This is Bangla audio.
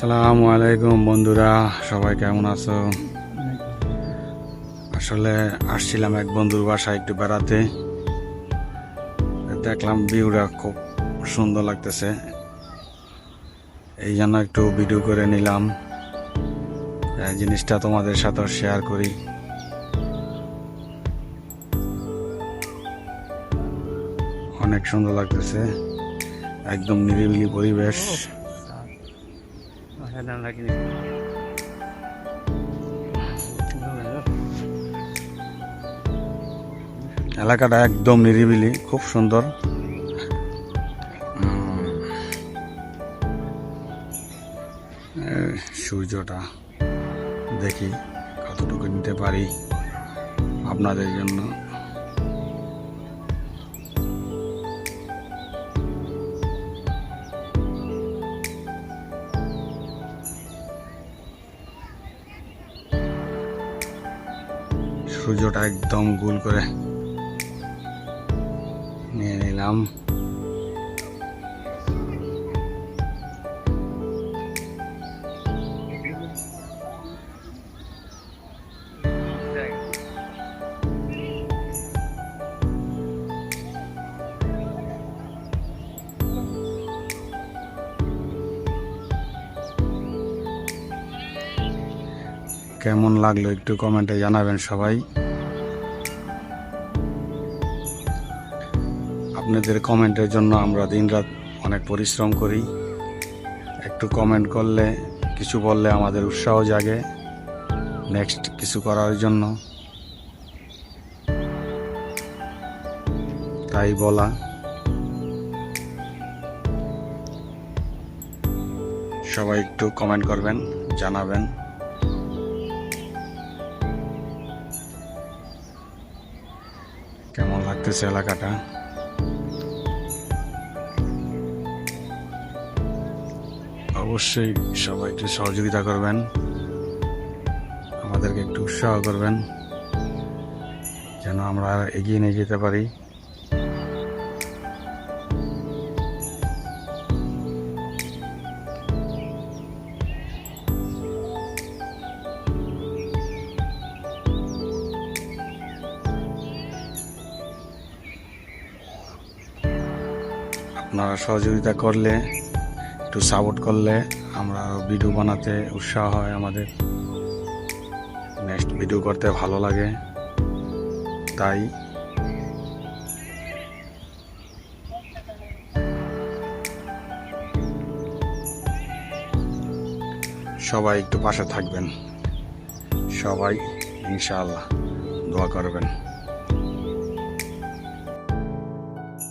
আসসালামু আলাইকুম বন্ধুরা, সবাই কেমন আছো? আসলে আসছিলাম এক বন্ধুর বাসায় একটু বেড়াতে। দেখলাম ভিউটা খুব সুন্দর লাগতেছে। এই জন্য একটু ভিডিও করে নিলাম। জিনিসটা তোমাদের সাথে শেয়ার করি। অনেক সুন্দর লাগতেছে। একদম নিরিবিলি পরিবেশ। এলাকাটা একদম নিরিবিলি খুব সুন্দর। সূর্যটা দেখি কতটুকু নিতে পারি আপনাদের জন্য। সূর্যটা একদম গোল করে নিয়ে নিলাম। কেমন লাগল একটু কমেন্টে জানাবেন সবাই। আপনাদের কমেন্টের জন্য আমরা দিনরাত অনেক পরিশ্রম করি। একটু কমেন্ট করলে, কিছু বললে আমাদের উৎসাহ জাগে। নেক্সট কিছু করার জন্য। তাই বলা। সবাই একটু কমেন্ট করবেন, জানাবেন। লাগতেছে এলাকাটা। অবশ্যই সবাই একটু সহযোগিতা করবেন। আমাদেরকে একটু উৎসাহ করবেন। যেন আমরা এগিয়ে নিয়ে যেতে পারি। আপনারা সহযোগিতা করলে, একটু সাপোর্ট করলে আমরা ভিডিও বানাতে উৎসাহ হয় আমাদের। নেক্সট ভিডিও করতে ভালো লাগে। তাই সবাই একটু পাশে থাকবেন। সবাই ইনশাআল্লাহ দোয়া করবেন।